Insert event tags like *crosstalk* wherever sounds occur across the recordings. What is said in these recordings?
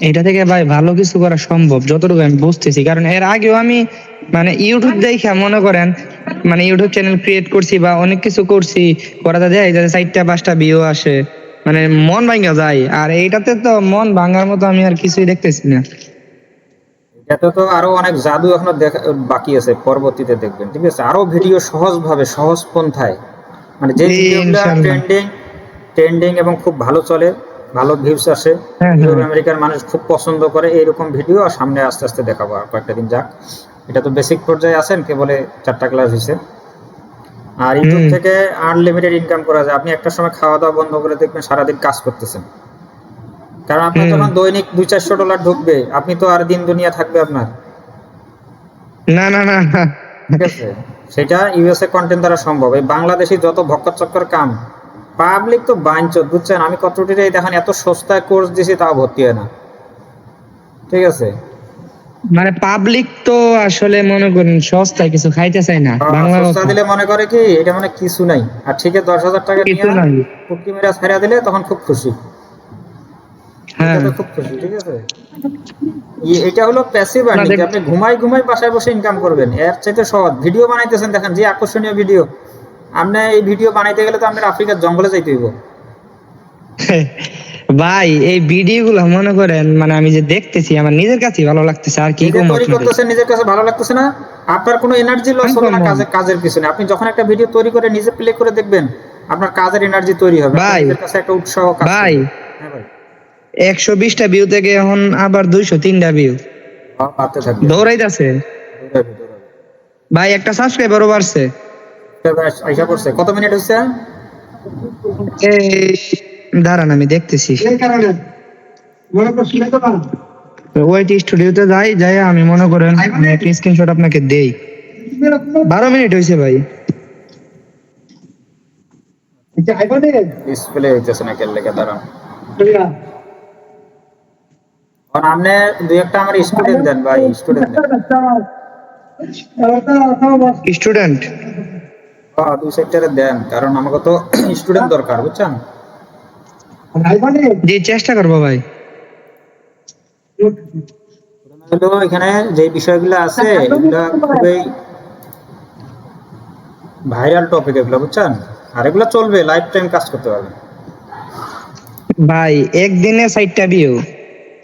এটা থেকে ভাই ভালো কিছু করা সম্ভব যতটুকু আমি বুঝতেছি। কারণ এর আগেও আমি মানে ইউটিউব দেখে মনে করেন মানে ইউটিউব চ্যানেল ক্রিয়েট করছি বা অনেক কিছু করছি করাতে দেয় যাতে চারটা পাঁচটা ভিউ আসে। মানে মন ভাঙ্গা যায়। আর এইটাতে তো মন ভাঙার মতো আমি আর কিছুই দেখতেছি না। এটাতে তো আরও অনেক জাদু এখনও দেখা বাকি আছে পরবর্তীতে দেখবেন। ঠিক আছে? আরও ভিডিও সহজ ভাবে সহজ পন্থায়। মানে যে ইনশাআল্লাহ। ট্রেন্ডিং ট্রেন্ডিং এবং খুব ভালো চলে ভালো ভিউস আসে। হ্যাঁ, ইউরোপ হ্যাঁ। আমেরিকার মানুষ খুব পছন্দ করে এইরকম ভিডিও আর সামনে আস্তে আস্তে দেখাবো আর কয়েকটা দিন যাক। এটা তো বেসিক পর্যায়ে আছেন কেবলে চারটা ক্লাস হয়েছে আর ইউটিউব থেকে আনলিমিটেড ইনকাম করা যায়। আপনি একটা সময় খাওয়া দাওয়া বন্ধ করে দেখবেন সারাদিন কাজ করতেছেন। কারণ আপনার হুম। যখন দৈনিক দুই চারশো ডলার ঢুকবে আপনি তো আর দিন দুনিয়া থাকবে আপনার। না না না। ঠিক আছে? সেটা ইউএসএ কন্টেন্ট দ্বারা সম্ভব। এই বাংলাদেশি যত ভক্কর চক্কর কাম পাবলিক তো বাঞ্চত বুঝছেন? আমি কতটি দেখেন এত সস্তায় কোর্স দিছি তাও ভর্তি হয় না। ঠিক আছে? মানে পাবলিক তো আসলে মনে করেন সস্তায় কিছু খাইতে চাই না বাংলা সস্তা দিলে মনে করে কি এটা মানে কিছু নাই। আর ঠিক আছে দশ হাজার টাকা কিছু নিয়ে নাই। কুকি মেরা ছাড়া দিলে তখন খুব খুশি। হ্যাঁ। খুব খুশি ঠিক আছে? এটা হলো প্যাসিভ আর্নিং আপনি ঘুমাই ঘুমাই বাসায় বসে ইনকাম করবেন। এর চাইতে সহজ। ভিডিও বানাইতেছেন দেখেন যে আকর্ষণীয় ভিডিও। আপনি এই ভিডিও বানাইতে গেলে তো আপনার আফ্রিকার জঙ্গলে যাইতে হইব। *laughs* ভাই এই ভিডিও গুলো মনে করেন মানে আমি যে দেখতেছি আমার নিজের কাছেই ভালো লাগতেছে আর কি কম করতেছেন নিজের কাছে ভালো লাগতেছে না? আপনার কোনো এনার্জি লস হবে না কাজের কাজের পিছনে? আপনি যখন একটা ভিডিও তৈরি করে নিজে প্লে করে দেখবেন আপনার কাজের এনার্জি তৈরি হবে। ভাই। নিজের কাছে একটা উৎসাহ কাজ ভাই হ্যাঁ ভাই। একশো বিশটা ভিউ থেকে এখন আবার দুইশো তিনটা ভিউ সব দৌড়াইতেছে। ভাই একটা সাবস্ক্রাইবারও বাড়ছে। আইসা পড়ছে কত মিনিট হচ্ছে এই দাঁড়ান আমি দেখতেছি মনে স্টুডিওতে যাই যাই আমি মনে করেন আমি একটা স্ক্রিনশট আপনাকে দেই বারো মিনিট হয়েছে ভাই এটা আইবো নে ডিসপ্লে হইতেছে না কেলে দাঁড়ান আর আপনি দুই একটা আমার স্টুডেন্ট দেন ভাই স্টুডেন্ট স্টুডেন্ট হ্যাঁ দুই সেক্টরে দেন কারণ আমাকে তো *clears throat* স্টুডেন্ট দরকার বুঝছেন? জি চেষ্টা করব ভাই। হলো এখানে যে বিষয়গুলো আছে এগুলো খুবই ভাইরাল টপিক এগুলো বুঝছেন? আর এগুলো চলবে লাইফ টাইম কাজ করতে পারবেন ভাই একদিনে সাইটটা ভিউ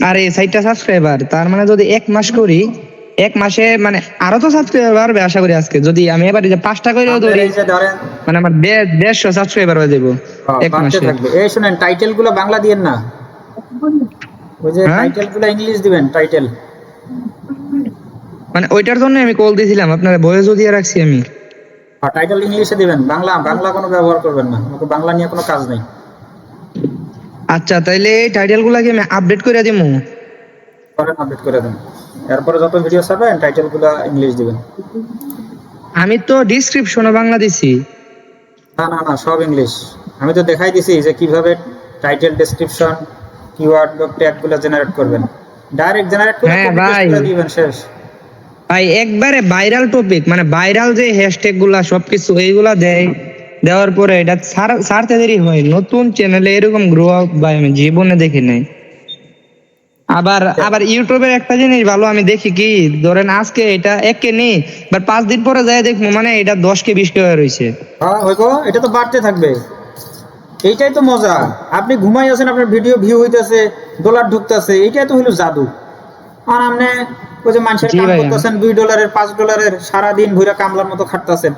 আর এই সাইটটা সাবস্ক্রাইবার তার মানে যদি এক মাস করি এক মাসে মানে আরও তো সাবস্ক্রাইবার বাড়বে আশা করি আজকে। যদি আমি এবার এই যে পাঁচটা করেও আপনার ধরি মানে আমার দেড়- দেড়শো সাবস্ক্রাইবার হয়ে যাব হ্যাঁ, এক মাসে। থাকবে। এই শুনেন টাইটেলগুলো বাংলা দিয়েন না? ওই যে হ্যাঁ? টাইটেলগুলো ইংলিশ দিবেন টাইটেল মানে ওইটার জন্য আমি কল দিয়েছিলাম আপনার বয়সও দিয়ে রাখছি আমি। আর টাইটেল ইংলিশে দিবেন বাংলা বাংলা কোনো ব্যবহার করবেন না আমাকে বাংলা নিয়ে কোনো কাজ নেই। আচ্ছা তাইলে এই টাইটেল গুলাকে আমি আপডেট করে দিবো করেন আপডেট করে দেন। এরপরে যত ভিডিও ছাড়বেন টাইটেলগুলো ইংলিশ দিবেন। আমি তো ডিসক্রিপশনে বাংলা দিছি। না না না সব ইংলিশ আমি তো দেখাই দিছি যে কীভাবে টাইটেল ডেসক্রিপশন কিওয়ার্ড ট্যাগগুলো জেনারেট করবেন। ডাইরেক্ট জেনারেট করে হ্যাঁ, ভাই। দিবেন শেষ। ভাই একবারে ভাইরাল টপিক মানে ভাইরাল যে হ্যাশট্যাগগুলা সবকিছু এইগুলা দেয় দেওয়ার পরে এটা ছাড়তে দেরি হয়। নতুন চ্যানেলে এরকম গ্রো আপ ভাই আমি জীবনে দেখি নাই। আবার আবার ইউটিউবের একটা জিনিস ভালো আমি দেখি কি ধরেন আজকে এটা এক কে নেই বাট পাঁচ দিন পরে যাই দেখব মানে এটা দশ কে বিশ কে হয়ে রয়েছে। হ্যাঁ এটা তো বাড়তে থাকবে। এইটাই তো মজা। আপনি ঘুমাই আছেন আপনার ভিডিও ভিউ হইতেছে ডলার ঢুকতেছে এইটাই তো হইল জাদু। আর আপনি ওই যে মানুষের কাম করতেছেন দুই ডলারের পাঁচ ডলারের সারা দিন ভুইরা কামলার মতো খাটতেছেন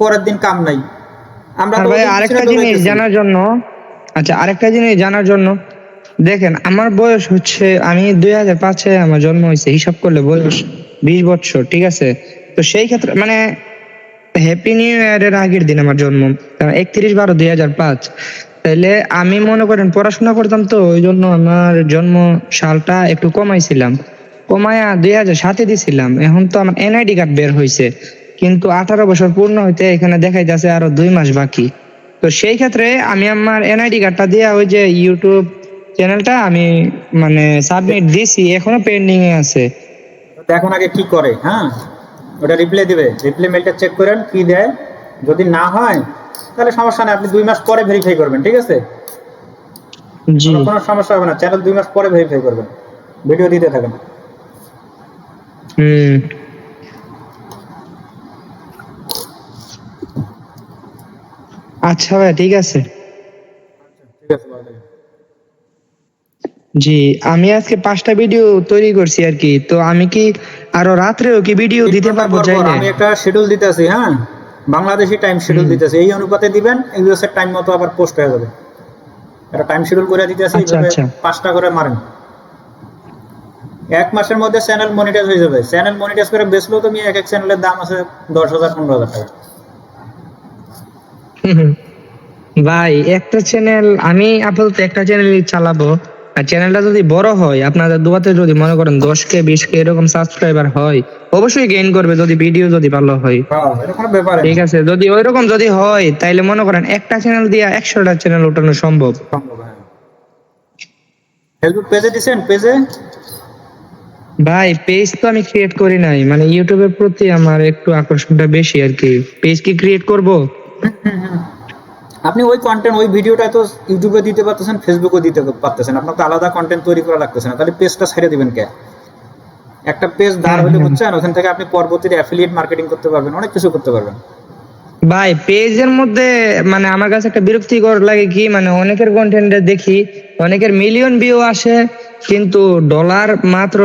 পরের দিন কাম নাই। আমরা ভাই আরেকটা জিনিস জানার জন্য আচ্ছা আরেকটা জিনিস জানার জন্য দেখেন, আমার বয়স হচ্ছে, আমি দুই হাজার পাঁচে আমার জন্ম হয়েছে, হিসাব করলে বয়স বিশ বছর, ঠিক আছে? তো সেই ক্ষেত্রে মানে হ্যাপি নিউ ইয়ারের আগের দিন আমার জন্ম একত্রিশ বারো দুই হাজার পাঁচ। তাহলে আমি মনে করেন, পড়াশোনা করতাম তো, ওই জন্য আমার জন্ম সালটা একটু কমাইছিলাম। কমায়া দুই হাজার সাতে দিছিলাম, এখন তো আমার এনআইডি কার্ড বের হয়েছে কিন্তু আঠারো বছর পূর্ণ হইতে এখানে দেখাই যাচ্ছে আরও দুই মাস বাকি। তো সেই ক্ষেত্রে আমি আমার এনআইডি কার্ডটা দিয়ে ওই যে ইউটিউব চ্যানেলটা আমি মানে সাবমিট দিছি এখনও পেন্ডিং এ আছে এখন আগে কি করে হ্যাঁ? ওটা রিপ্লাই দিবে। রিপ্লাই মেলটা চেক করেন কি দেয়। যদি না হয় তাহলে সমস্যা নেই আপনি দুই মাস পরে ভেরিফাই করবেন ঠিক আছে? জি। কোনো- সমস্যা হবে না চ্যানেল দুই মাস পরে ভেরিফাই করবেন। ভিডিও দিতে থাকেন। হুম। আচ্ছা ভাই ঠিক আছে। ঠিক আছে। জি আমি আজকে পাঁচটা ভিডিও তৈরি করছি আর কি। তো আমি কি আরও রাত্রেও কি ভিডিও দিতে পারব পর পর আমি একটা শিডিউল দিতেছি হ্যাঁ? বাংলাদেশি টাইম শিডিউল দিতেছি। এই অনুপাতে দিবেন ইউএস এর টাইম মতো আবার পোস্ট হয়ে যাবে। একটা টাইম শিডিউল করে দিতেছি আচ্ছা, এইভাবে আচ্ছা। পাঁচটা করে মারেন। এক মাসের মধ্যে চ্যানেল মনিটাইজ হয়ে যাবে। চ্যানেল মনিটাইজ করে বেচলেও তুমি এক এক চ্যানেলের দাম আছে দশ হাজার পনেরো হাজার টাকা। ভাই একটা চ্যানেল আমি আপাতত একটা চ্যানেলই চালাবো। আর চ্যানেলটা যদি বড় হয় আপনাদের দুয়াতে যদি মনে করেন দশ কে বিশ কে এরকম সাবস্ক্রাইবার হয় অবশ্যই গেইন করবে যদি ভিডিও যদি ভালো হয়। হ্যাঁ এটা কোনো ব্যাপার। ঠিক আছে যদি ওইরকম যদি হয় তাইলে মনে করেন একটা চ্যানেল দিয়ে একশোটা চ্যানেল ওঠানো সম্ভব। সম্ভব হ্যাঁ। ফেসবুক পেজে দিছেন? পেজে ভাই পেজ তো আমি ক্রিয়েট করি নাই। মানে ইউটিউবের প্রতি আমার একটু আকর্ষণটা বেশি আর কি। পেজ কি ক্রিয়েট করব? আপনি ওই কন্টেন্ট ওই ভিডিওটা তো ইউটিউবে দিতে পারতেছেন ফেসবুকেও দিতে পারতেছেন। আপনার তো আলাদা কন্টেন্ট তৈরি করা লাগতেছে না। তাহলে পেজটা ছেড়ে দিবেন কে? একটা পেজ দাঁড় হলে বুঝছেন ওখান থেকে আপনি পরবর্তীতে অ্যাফিলিয়েট মার্কেটিং করতে পারবেন অনেক কিছু করতে পারবেন। ভাই পেজের মধ্যে মানে আমার কাছে একটা বিরক্তিকর লাগে কি মানে অনেকের কন্টেন্টে দেখি অনেকের মিলিয়ন ভিউ আসে কিন্তু ডলার মাত্র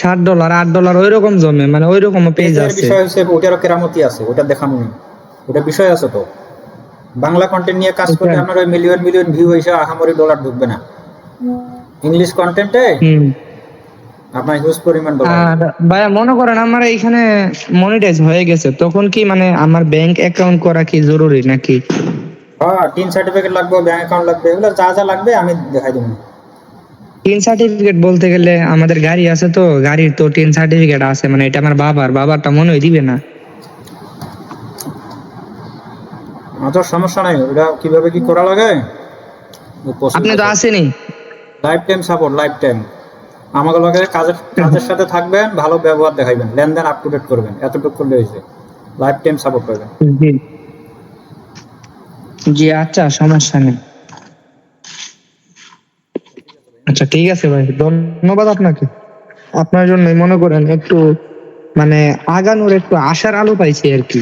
ষাট ডলার আট ডলার ওই রকম জমে মানে ওই রকম পেজ আছে। বিষয় হচ্ছে ওটারও কেরামতি আছে ওটা দেখানো নেই। ওটা বিষয় আছে তো। বাংলা কন্টেন্ট নিয়ে কাজ করলে। আপনার ওই মিলিয়ন মিলিয়ন ভিউ এসে আহামরি ডলার ঢুকবে না। ইংলিশ কন্টেন্টে হুম। আপনার হিউজ পরিমাণ ভাইয়া মনে করেন আমার এইখানে মনিটাইজ হয়ে গেছে তখন কি মানে আমার ব্যাংক অ্যাকাউন্ট করা কি জরুরি নাকি? হ্যাঁ টিন সার্টিফিকেট লাগবে ব্যাংক অ্যাকাউন্ট লাগবে এগুলো যা যা লাগবে আমি দেখাই দেবো। টিন সার্টিফিকেট বলতে গেলে আমাদের গাড়ি আছে তো গাড়ির তো টিন সার্টিফিকেট আছে মানে এটা আমার বাবার বাবারটা মনে হয় দিবে না। আচ্ছা সমস্যা নাই। ওটা কীভাবে কি করা লাগে? আপনি তো আসেনি। Lifetime support lifetime আমাকে লগে কাজের কাজের সাথে থাকবেন ভালো ব্যবহার দেখাইবেন। লেনদেন আপ টু ডেট করবেন। এতটুকু করলে হয়েছে। লাইফ টাইম সাপোর্ট করবেন। জি। জি আচ্ছা সমস্যা নেই। আচ্ছা ঠিক আছে ভাই ধন্যবাদ আপনাকে। আপনার জন্য মনে করেন একটু মানে আগানোর একটু আশার আলো পাইছি আর কি।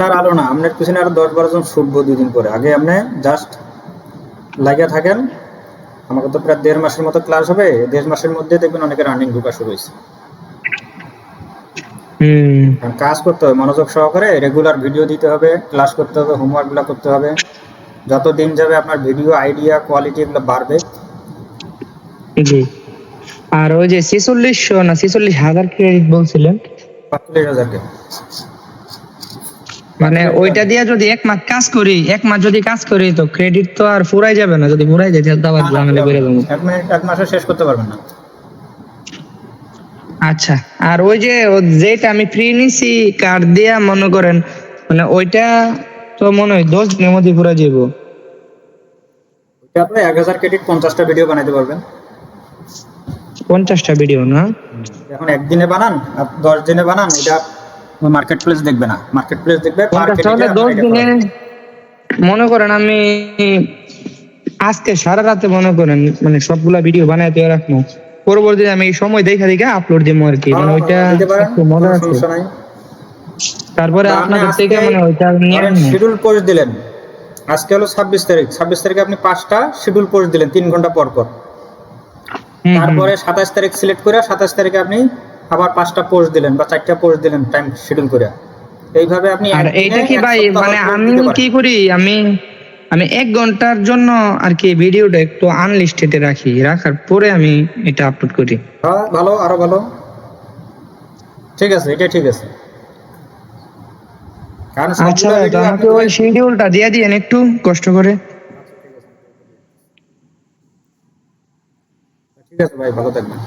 তার আলো না আপনার পিছনে আরও দশ বারো জন ছুটবো দুদিন পরে। আগে আপনি জাস্ট লাগিয়ে থাকেন। আমাকে তো প্রায় দেড় মাসের মতো ক্লাস হবে। দেড় মাসের মধ্যে দেখবেন অনেকে রানিং ঢোকা শুরু হয়েছে। কাজ করতে হবে মনোযোগ সহকারে রেগুলার ভিডিও দিতে হবে ক্লাস করতে হবে হোমওয়ার্কগুলো করতে হবে। যত দিন যাবে আপনার ভিডিও আইডিয়া কোয়ালিটি এগুলো বাড়বে। জি। আর ওই যে ছেচল্লিশশো না ছেচল্লিশ হাজার ক্রেডিট বলছিলেন? পাঁচচল্লিশ হাজারকে। মানে ওইটা দিয়ে যদি এক মাস কাজ করি এক মাস যদি কাজ করি তো ক্রেডিট তো আর ফুরাই যাবে না। যদি ফুরাই যায় তাহলে আবার ঝামেলা বেড়ে যাব। এক মিনিট এক মাসে শেষ করতে পারবেন না। আচ্ছা আর ওই যে যেটা আমি ফ্রি নিছি কার্ড দিয়া মনে করেন মানে ওইটা তো মনে হয় দশ দিনের মধ্যে পুরো যাব আপনি এক হাজার ক্রেডিট পঞ্চাশটা ভিডিও বানাতে পারবেন। পঞ্চাশটা ভিডিও না? এখন একদিনে বানান আর দশ দিনে বানান এটা মার্কেট প্লেস দেখবে না। মার্কেট প্লেস দেখবে দশ দিনে মনে করেন আমি আজকে সারা রাতে মনে করেন মানে সবগুলা ভিডিও বানাই দিয়ে রাখব। পরবর্তীতে আমি সময় দেখা দেখা আপলোড দিব আর কি মানে হ্যাঁ, ওইটা একটু মজা আছে। তারপরে আপনাদের থেকে মানে ওইটা নিয়ে শিডিউল পোস্ট দিলেন। আজকে হলো ছাব্বিশ তারিখ। ছাব্বিশ তারিখে আপনি পাঁচটা শিডিউল পোস্ট দিলেন তিন ঘণ্টা পর পর। তারপরে সাতাশ তারিখ সিলেক্ট করে সাতাশ তারিখে আপনি আবার পাঁচটা পোস্ট দিলেন বা চারটা পোস্ট দিলেন টাইম শিডিউল করে। এইভাবে আপনি আর এইটা কি ভাই? মানে আমি কি করি? আমি আমি এক ঘণ্টার জন্য আর কি ভিডিওটা একটু আনলিস্টেডে রাখি। রাখার পরে আমি এটা আপলোড করি। হ্যাঁ ভালো আরও ভালো। ঠিক আছে এটা ঠিক আছে। কারণ আচ্ছা আমাকে ওই শিডিউলটা দিয়ে দিয়েন একটু কষ্ট করে। ঠিক আছে ভাই ভালো থাকবেন।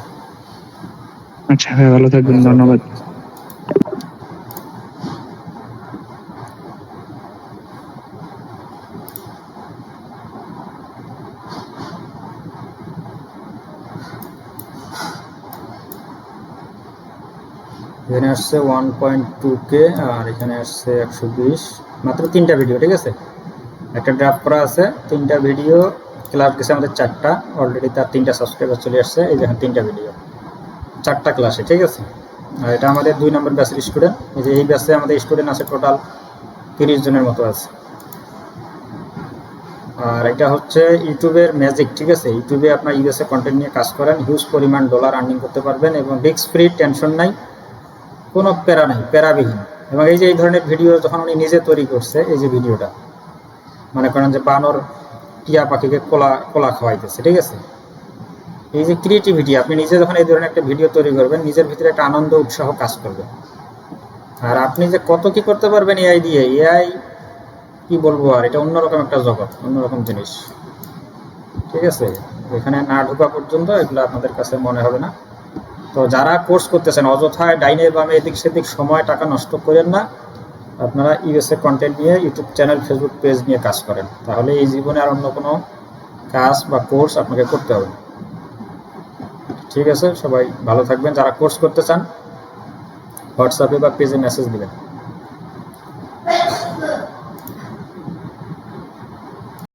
আচ্ছা ভাই ভালো থাকবেন ধন্যবাদ। এখানে আসছে ওয়ান পয়েন্ট টু কে আর এখানে আসছে একশো বিশ। মাত্র তিনটা ভিডিও ঠিক আছে? একটা ড্রাফট করা আছে তিনটা ভিডিও ক্লাস গেছে আমাদের চারটা অলরেডি তার তিনটা সাবস্ক্রাইবার চলে আসছে এই দেখেন তিনটা ভিডিও চারটা ক্লাসে ঠিক আছে? আর এটা আমাদের দুই নম্বর ব্যাচের স্টুডেন্ট এই যে এই ব্যাচে আমাদের স্টুডেন্ট আছে টোটাল তিরিশ জনের মতো আছে। আর এটা হচ্ছে ইউটিউবের ম্যাজিক ঠিক আছে? ইউটিউবে আপনার ইউএসএ কন্টেন্ট নিয়ে কাজ করেন হিউজ পরিমাণ ডলার আর্নিং করতে পারবেন এবং রিস্ক ফ্রি টেনশন নাই, কোনো প্যারা নাই, প্যারাবিহীন। এবং এই যে এই ধরনের ভিডিও যখন উনি নিজে তৈরি করছে, এই যে ভিডিওটা মনে করেন যে বানর টিয়া পাখিকে কোলা কোলা খাওয়াইতেছে, ঠিক আছে? এই যে ক্রিয়েটিভিটি আপনি নিজে যখন এই ধরনের একটা ভিডিও তৈরি করবেন, নিজের ভিতরে একটা আনন্দ, উৎসাহ কাজ করবে। আর আপনি যে কত কি করতে পারবেন এআই দিয়ে এআই কি বলব আর, এটা অন্যরকম একটা জগৎ, অন্যরকম জিনিস। ঠিক আছে? এখানে না ঢোকা পর্যন্ত এগুলো আপনাদের কাছে মনে হবে না। তো যারা কোর্স করতেছেন, অযথায় ডাইনে বামে এদিক সেদিক সময়, টাকা নষ্ট করেন না। আপনারা ইউএসএ কন্টেন্ট নিয়ে ইউটিউব চ্যানেল ফেসবুক পেজ নিয়ে কাজ করেন। তাহলে এই জীবনে আর অন্য কোনো কাজ বা কোর্স আপনাকে করতে হবে। ঠিক আছে সবাই ভালো থাকবেন। যারা কোর্স করতে চান হোয়াটসঅ্যাপে বা পেজে মেসেজ দিবেন।